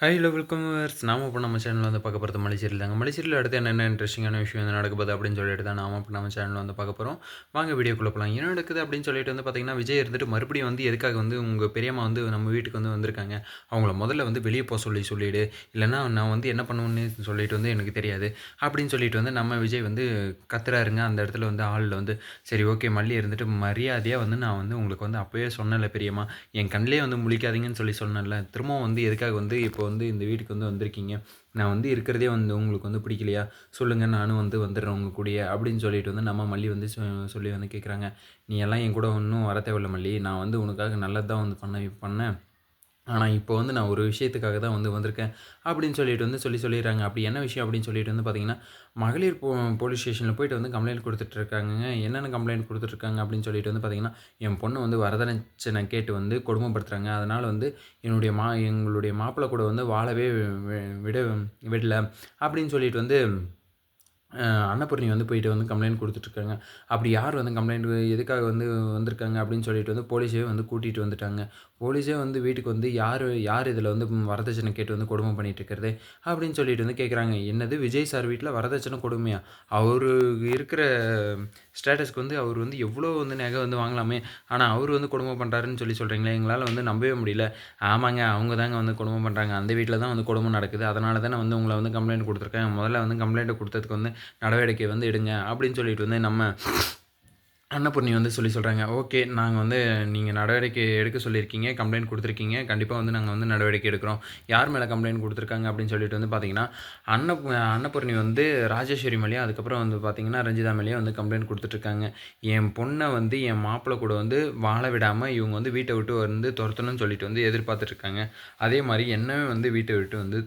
Hi hello welcome நாம இப்போ நம்ம சேனலில் வந்து பார்க்க போகிறது மலைச்சீரியல் தாங்க. மலைச்சீரியல் அடுத்து என்னென்ன இன்ட்ரெஸ்டிங்கான விஷயம் வந்து நடக்குது அப்படின்னு சொல்லிட்டு தான் நாம இப்போ நம்ம சேனலில் வந்து பார்க்க போகிறோம் வாங்க வீடியோக்குள்ளே போகலாம் என்ன நடக்குது அப்படின்னு சொல்லிட்டு வந்து பார்த்தீங்கன்னா விஜய் இருந்துட்டு மறுபடியும் வந்து எதுக்காக வந்து உங்கள் பெரியம்மா வந்து நம்ம வீட்டுக்கு வந்து வந்திருக்காங்க? அவங்கள முதல்ல வந்து வெளியே போக சொல்லி சொல்லிவிடு இல்லைனா நான் வந்து என்ன பண்ணுவேன்னு சொல்லிட்டு வந்து எனக்கு தெரியாது. அப்படின்னு சொல்லிட்டு வந்து நம்ம விஜய் வந்து கத்துறாருங்க. அந்த இடத்துல வந்து ஆளில் வந்து சரி ஓகே மல்லி இருந்துட்டு மரியாதையாக வந்து நான் வந்து உங்களுக்கு வந்து அப்போயே சொன்னல பெரியம்மா. என் கண்ணிலே வந்து முழிக்காதீங்கன்னு சொல்லி சொன்னேன்ல. திரும்பவும் வந்து எதுக்காக வந்து இப்போ வந்து இந்த வீட்டுக்கு வந்து வந்திருக்கீங்க. நான் வந்து இருக்கிறதே வந்து உங்களுக்கு வந்து பிடிக்கலையா? சொல்லுங்கள் நானும் வந்து வந்துடுறேன் உங்கள் கூடிய அப்படின்னு சொல்லிட்டு வந்து நம்ம மல்லி வந்து சொல்லி வந்து கேட்குறாங்க நீ எல்லாம் என் கூட ஒன்றும் வர தேவையில்ல மல்லி. நான் வந்து உனக்காக நல்லது தான் வந்து பண்ண பண்ணேன். ஆனால் இப்போ வந்து நான் ஒரு விஷயத்துக்காக தான் வந்து வந்திருக்கேன். அப்படின்னு சொல்லிட்டு வந்து சொல்லி சொல்லிடுறாங்க. அப்படி என்ன விஷயம் அப்படின்னு சொல்லிட்டு வந்து பார்த்தீங்கன்னா மகளிர் போ போலீஸ் ஸ்டேஷனில் போயிட்டு வந்து கம்ப்ளைண்ட் கொடுத்துட்ருக்காங்க என்னென்ன கம்ப்ளைண்ட் கொடுத்துட்ருக்காங்க அப்படின்னு சொல்லிட்டு வந்து பார்த்திங்கன்னா என் பொண்ணு வந்து வரதட்சணை கேட்டு வந்து கொடுமைப்படுத்துகிறாங்க அதனால் வந்து என்னுடைய மா எங்களுடைய மாப்பிள்ளை கூட வந்து வாழவே விட விடல. அப்படின்னு சொல்லிட்டு வந்து அன்னபூர்ணி வந்து போயிட்டு வந்து கம்ப்ளைண்ட் கொடுத்துட்ருக்காங்க. அப்படி யார் வந்து கம்ப்ளைண்ட் எதுக்காக வந்து வந்திருக்காங்க அப்படின்னு சொல்லிட்டு வந்து போலீஸே வந்து கூட்டிகிட்டு வந்துட்டாங்க. போலீஸே வந்து வீட்டுக்கு வந்து யார் யார் இதில் வந்து வரதட்சணை கேட்டு வந்து கொடுமை பண்ணிகிட்டு இருக்கிறது அப்படின்னு சொல்லிட்டு வந்து கேட்குறாங்க என்னது விஜய் சார் வீட்டில் வரதட்சணை கொடுமையா? அவர் இருக்கிற ஸ்டேட்டஸ்க்கு வந்து அவர் வந்து எவ்வளோ வந்து நகை வந்து வாங்கலாமே ஆனால் அவர் வந்து குடும்பம் பண்ணுறாருன்னு சொல்லி சொல்கிறீங்களே எங்களால் வந்து நம்பவே முடியல. ஆமாங்க அவங்க தாங்க வந்து குடும்பம் பண்ணுறாங்க அந்த வீட்டில் தான் வந்து குடும்பம் நடக்குது. அதனால தான் வந்து உங்களை வந்து கம்ப்ளைண்ட் கொடுத்துருக்கேன். முதல்ல வந்து கம்ப்ளைண்ட்டை கொடுத்ததுக்கு வந்து நடவடிக்கை வந்து எடுங்க அப்படின்னு சொல்லிட்டு வந்து நம்ம அன்னபூர்ணி வந்து சொல்லி சொல்கிறாங்க ஓகே நாங்கள் வந்து நீங்கள் நடவடிக்கை எடுக்க சொல்லியிருக்கீங்க கம்ப்ளைண்ட் கொடுத்துருக்கீங்க கண்டிப்பாக வந்து நாங்கள் வந்து நடவடிக்கை எடுக்கிறோம். யார் மேலே கம்ப்ளைண்ட் கொடுத்துருக்காங்க? அப்படின்னு சொல்லிட்டு வந்து பார்த்தீங்கன்னா அன்ன அன்னபூர்ணி வந்து ராஜேஸ்வரி மேலேயும் அதுக்கப்புறம் வந்து பார்த்தீங்கன்னா ரஞ்சிதா மேலேயும் வந்து கம்ப்ளைண்ட் கொடுத்துட்ருக்காங்க. என் பொண்ணை வந்து என் மாப்பிள்ளை கூட வந்து வாழ விடாமல் இவங்க வந்து வீட்டை விட்டு வந்து துரத்தணும்னு சொல்லிட்டு வந்து எதிர்பார்த்துட்ருக்காங்க. அதே மாதிரி என்னவே வந்து வீட்டை விட்டு வந்து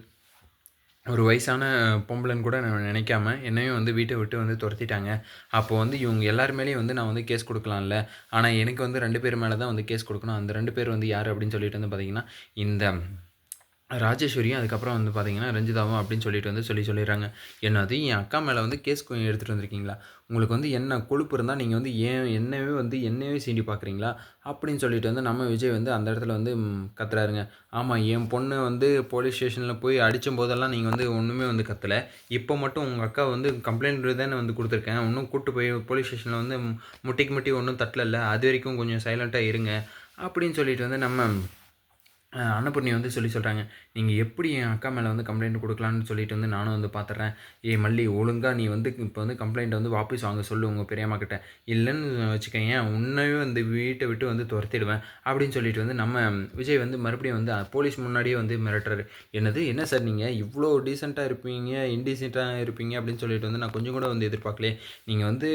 ஒரு வயசான பொம்பளைன்னு கூட நான் நினைக்காம என்னையும் வந்து வீட்டை விட்டு வந்து துரத்திட்டாங்க. அப்போது வந்து இவங்க எல்லார் மேலேயும் வந்து நான் வந்து கேஸ் கொடுக்கலாம்ல. ஆனால் எனக்கு வந்து ரெண்டு பேர் மேலே தான் வந்து கேஸ் கொடுக்கணும். அந்த ரெண்டு பேர் வந்து யார் அப்படின்னு சொல்லிட்டு வந்து பார்த்திங்கன்னா இந்த ராஜேஸ்வரியும் அதுக்கப்புறம் வந்து பார்த்தீங்கன்னா ரஞ்சிதாவும் அப்படின்னு சொல்லிட்டு வந்து சொல்லி சொல்லிடுறாங்க. என்னது என் அக்கா மேலே வந்து கேஸ் எடுத்துகிட்டு வந்திருக்கீங்களா? உங்களுக்கு வந்து என்ன கொழுப்பு இருந்தால் நீங்கள் வந்து ஏன் என்னவே வந்து என்னவே சீண்டி பார்க்குறீங்களா அப்படின்னு சொல்லிட்டு வந்து நம்ம விஜய் வந்து அந்த இடத்துல வந்து கத்துறாருங்க. ஆமாம் என் பொண்ணு வந்து போலீஸ் ஸ்டேஷனில் போய் அடித்த போதெல்லாம் நீங்கள் வந்து ஒன்றுமே வந்து கத்தலை. இப்போ மட்டும் உங்கள் அக்கா வந்து கம்ப்ளைண்ட் தானே வந்து கொடுத்துருக்கேன். ஒன்றும் கூப்பிட்டு போய் போலீஸ் ஸ்டேஷனில் வந்து முட்டிக்கு முட்டி ஒன்றும் தட்டல அது வரைக்கும் கொஞ்சம் சைலண்ட்டாக இருங்க. அப்படின்னு சொல்லிட்டு வந்து நம்ம அன்னபூர்ணி வந்து சொல்லி சொல்கிறாங்க நீங்கள் எப்படி என் அக்கா மேலே வந்து கம்ப்ளைண்ட் கொடுக்கலான்னு சொல்லிட்டு வந்து நானும் வந்து பார்த்துட்றேன் ஏ மல்லி ஒழுங்காக நீ வந்து இப்போ வந்து கம்ப்ளைண்ட் வந்து வாபஸ் வாங்க சொல்லு உங்கள் பெரியம்மா கிட்ட. இல்லைன்னு வச்சுக்கோங்க உன்னையும் வந்து வீட்டை விட்டு வந்து துரத்திடுவேன் அப்படின்னு சொல்லிட்டு வந்து நம்ம விஜய் வந்து மறுபடியும் வந்து போலீஸ் முன்னாடியே வந்து மிரட்டுறாரு. என்னது? என்ன சார் நீங்கள் இவ்வளோ டீசெண்டாக இருப்பீங்க இன்டீசெண்டாக இருப்பீங்க அப்படின்னு சொல்லிட்டு வந்து நான் கொஞ்சம் கூட வந்து எதிர்பார்க்கலையே. நீங்கள் வந்து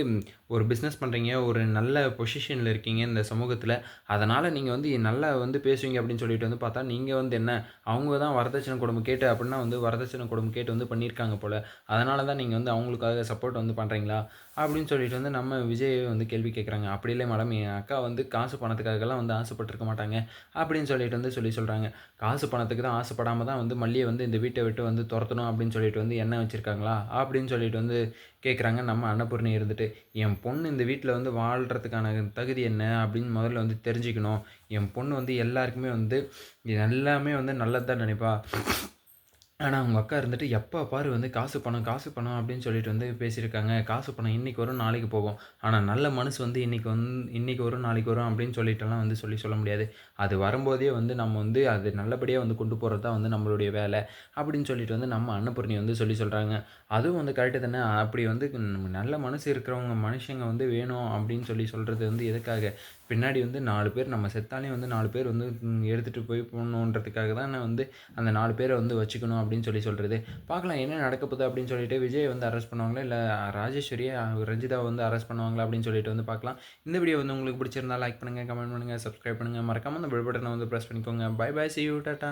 ஒரு பிஸ்னஸ் பண்ணுறீங்க ஒரு நல்ல பொசிஷனில் இருக்கீங்க இந்த சமூகத்தில். அதனால் நீங்கள் வந்து நல்லா வந்து பேசுவீங்க அப்படின்னு சொல்லிட்டு வந்து பார்த்தா நீங்கள் வந்து என்ன? அவங்க தான் வரதட்சணை குடும்பம் கேட்டு அப்படின்னா வந்து வரதட்சணை குடும்பம் கேட்டு வந்து பண்ணியிருக்காங்க போல். அதனால தான் நீங்கள் வந்து அவங்களுக்காக சப்போர்ட் வந்து பண்ணுறீங்களா அப்படின்னு சொல்லிட்டு வந்து நம்ம விஜய் வந்து கேள்வி கேட்குறாங்க அப்படி இல்லை மேடம் என் அக்கா வந்து காசு பணத்துக்காகலாம் வந்து ஆசைப்பட்டிருக்க மாட்டாங்க அப்படின்னு சொல்லிட்டு வந்து சொல்லி சொல்கிறாங்க காசு பணத்துக்கு தான் ஆசைப்படாமல் தான் வந்து மல்லியை வந்து இந்த வீட்டை விட்டு வந்து துரத்தணும் அப்படின்னு சொல்லிட்டு வந்து என்ன வச்சுருக்காங்களா அப்படின்னு சொல்லிட்டு வந்து கேட்குறாங்க நம்ம அன்னபூர்ணி இருந்துட்டு என் பொண்ணு இந்த வீட்டில் வந்து வாழ்கிறதுக்கான தகுதி என்ன அப்படின்னு முதல்ல வந்து தெரிஞ்சுக்கணும். என் பொண்ணு வந்து எல்லாருக்குமே வந்து எல்லாமே வந்து நல்லது தான் நினைப்பா. ஆனால் அவங்க அக்கா இருந்துட்டு எப்போ பாரு வந்து காசு பணம் காசு பணம் அப்படின்னு சொல்லிட்டு வந்து பேசியிருக்காங்க. காசு பணம் இன்றைக்கி வரும் நாளைக்கு போகும். ஆனால் நல்ல மனசு வந்து இன்றைக்கி வந்து இன்றைக்கி வரும் நாளைக்கு வரும் அப்படின்னு சொல்லிட்டுலாம் வந்து சொல்லி சொல்ல முடியாது. அது வரும்போதே வந்து நம்ம வந்து அது நல்லபடியாக வந்து கொண்டு போகிறது தான் வந்து நம்மளுடைய வேலை அப்படின்னு சொல்லிட்டு வந்து நம்ம அன்னபூர்ணி வந்து சொல்லி சொல்கிறாங்க அதுவும் வந்து கரெக்டு தானே? அப்படி வந்து நல்ல மனசு இருக்கிறவங்க மனுஷங்க வந்து வேணும் அப்படின்னு சொல்லி சொல்கிறது வந்து எதுக்காக? பின்னாடி வந்து நாலு பேர் நம்ம செத்தாலே வந்து நாலு பேர் வந்து எடுத்துகிட்டு போய் போகணுன்றதுக்காக தான் நான் வந்து அந்த நாலு பேரை வந்து வச்சுக்கணும் அப்படின்னு சொல்லி சொல்கிறது பார்க்கலாம் என்ன நடக்க போகுது அப்படின்னு சொல்லிட்டு விஜய் வந்து அரெஸ்ட் பண்ணுவாங்களா? இல்லை ராஜேஸ்வரியை ரஞ்சிதா வந்து அரெஸ்ட் பண்ணுவாங்களா? அப்படின்னு சொல்லிட்டு வந்து பார்க்கலாம். இந்த வீடியோ வந்து உங்களுக்கு பிடிச்சிருந்தா லைக் பண்ணுங்கள் கமெண்ட் பண்ணுங்கள் சப்ஸ்கிரைப் பண்ணுங்கள் மறக்காமல் அந்த பெல் பட்டனை வந்து ப்ரெஸ் பண்ணிக்கோங்க. Bye bye see you tata.